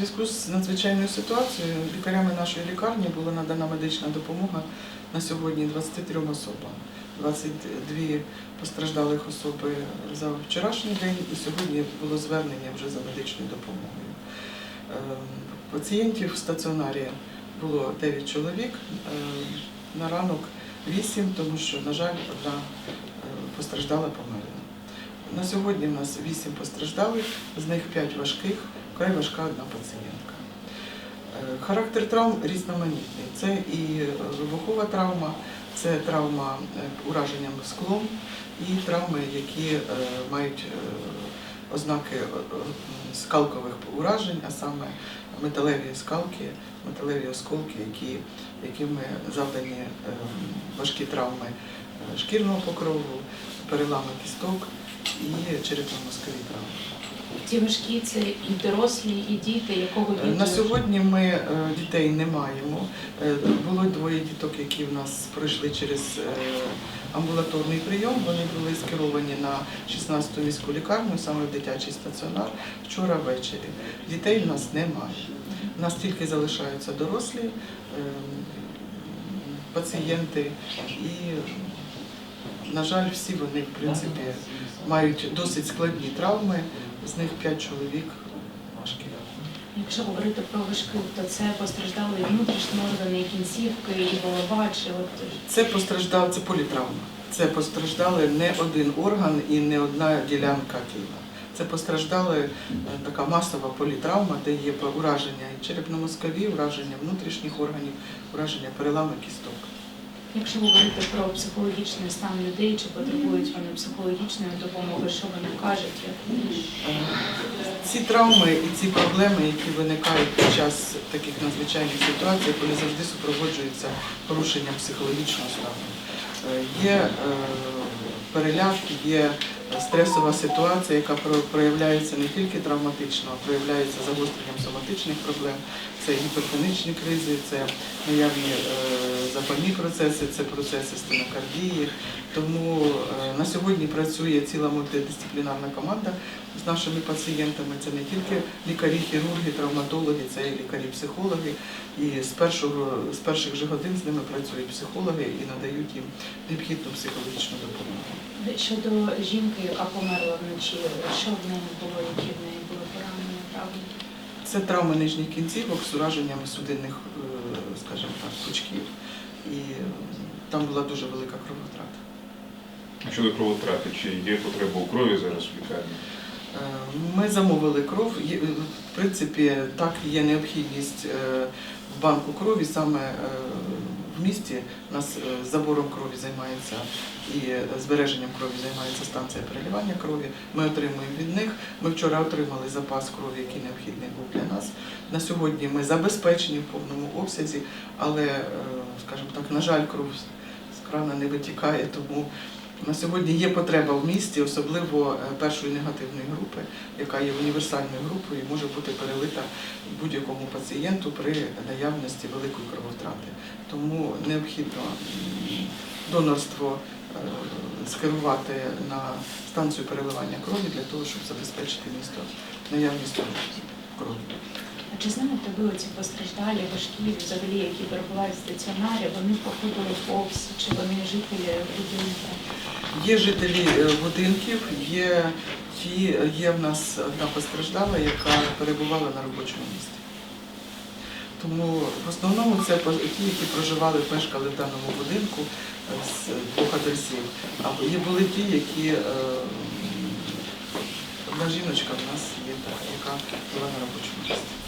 зв'язку з надзвичайною ситуацією лікарями нашої лікарні була надана медична допомога на сьогодні 23 особам. 22 постраждалих особи за вчорашній день і сьогодні було звернення вже за медичною допомогою. Ем, Пацієнтів в стаціонарі було 9 чоловік, ем, на ранок 8, тому що, на жаль, одна е, постраждала померла. На сьогодні в нас 8 постраждалих, з них 5 важких, вкрай важка одна пацієнтка. Е, Характер травм різноманітний. Це і е, вибухова травма, це травма е, ураженням склом і травми, які мають ознаки скалкових уражень, а саме металеві скалки, металеві осколки, які, якими завдані важкі травми шкірного покрову, перелами кісток і черепно-мозкові травми. Ті важкі це і дорослі, і діти, якого Е, віку? На сьогодні ми е, дітей не маємо. Е, Було двоє діток, які в нас пройшли через амбулаторний прийом. Вони були скеровані на 16-ту міську лікарню, саме в дитячий стаціонар, вчора ввечері. Дітей в нас немає. У нас тільки залишаються дорослі е, пацієнти і, на жаль, всі вони, в принципі, мають досить складні травми, з них 5 чоловік важкі. Якщо говорити про важких, то це постраждали внутрішні органи, кінцівки, і голова, чи от Це постраждав, це політравма. Це постраждали не один орган і не одна ділянка тіла. Це постраждала е, така масова політравма, де є ураження і черепно-мозкові, ураження внутрішніх органів, ураження перелами кісток. Якщо говорити про психологічний стан людей, чи потребують вони психологічної допомоги, що вони кажуть, Ці травми і ці проблеми, які виникають під час таких надзвичайних ситуацій, вони завжди супроводжуються порушенням психологічного стану. Е, Є е, переляк, є стресова ситуація, яка про- проявляється не тільки травматично, а проявляється загостренням соматичних проблем. Це гіпертонічні кризи, це наявні е, запальні процеси, це процеси стенокардії. Тому е, на сьогодні працює ціла мультидисциплінарна команда з нашими пацієнтами. Це не тільки лікарі, хірурги, травматологи, це і лікарі-психологи. І з першого з перших же годин з ними працюють психологи і надають їм необхідну психологічну допомогу. щодо жінки, яка померла вночі, що в неї було, які в неї були поранення, травми? Це травми нижніх кінцівок з ураженнями судинних, е, скажімо так, пучків. І там була дуже велика крововтрата. А Щодо кровотрати, чи є потреба у крові зараз в лікарні? Е, Ми замовили кров. Е, В принципі, так є необхідність е, в банку крові саме в місті. У нас е, забором крові займається і збереженням крові займається станція переливання крові. Ми отримуємо від них. Ми вчора отримали запас крові, який необхідний був для нас. На сьогодні ми забезпечені в повному обсязі, але, е, скажімо так, на жаль, кров з крана не витікає, тому на сьогодні є потреба в місті, особливо е, першої негативної групи, яка є універсальною групою і може бути перелита будь-якому пацієнту при наявності великої крововтрати. Тому необхідно донорство е, скерувати на станцію переливання крові для того, щоб забезпечити місто наявністю крові. А чи знаєте ви ці постраждалі, важкі, взагалі, які перебувають в стаціонарі, вони походили повз, чи вони жителі будинку? Є жителі е, будинків, є ті, є в нас одна постраждала, яка перебувала на робочому місці. Тому в основному це ті, які проживали, мешкали в даному будинку е, з двох адресів. А є були ті, які е, одна жіночка в нас є, та, яка була на робочому місці.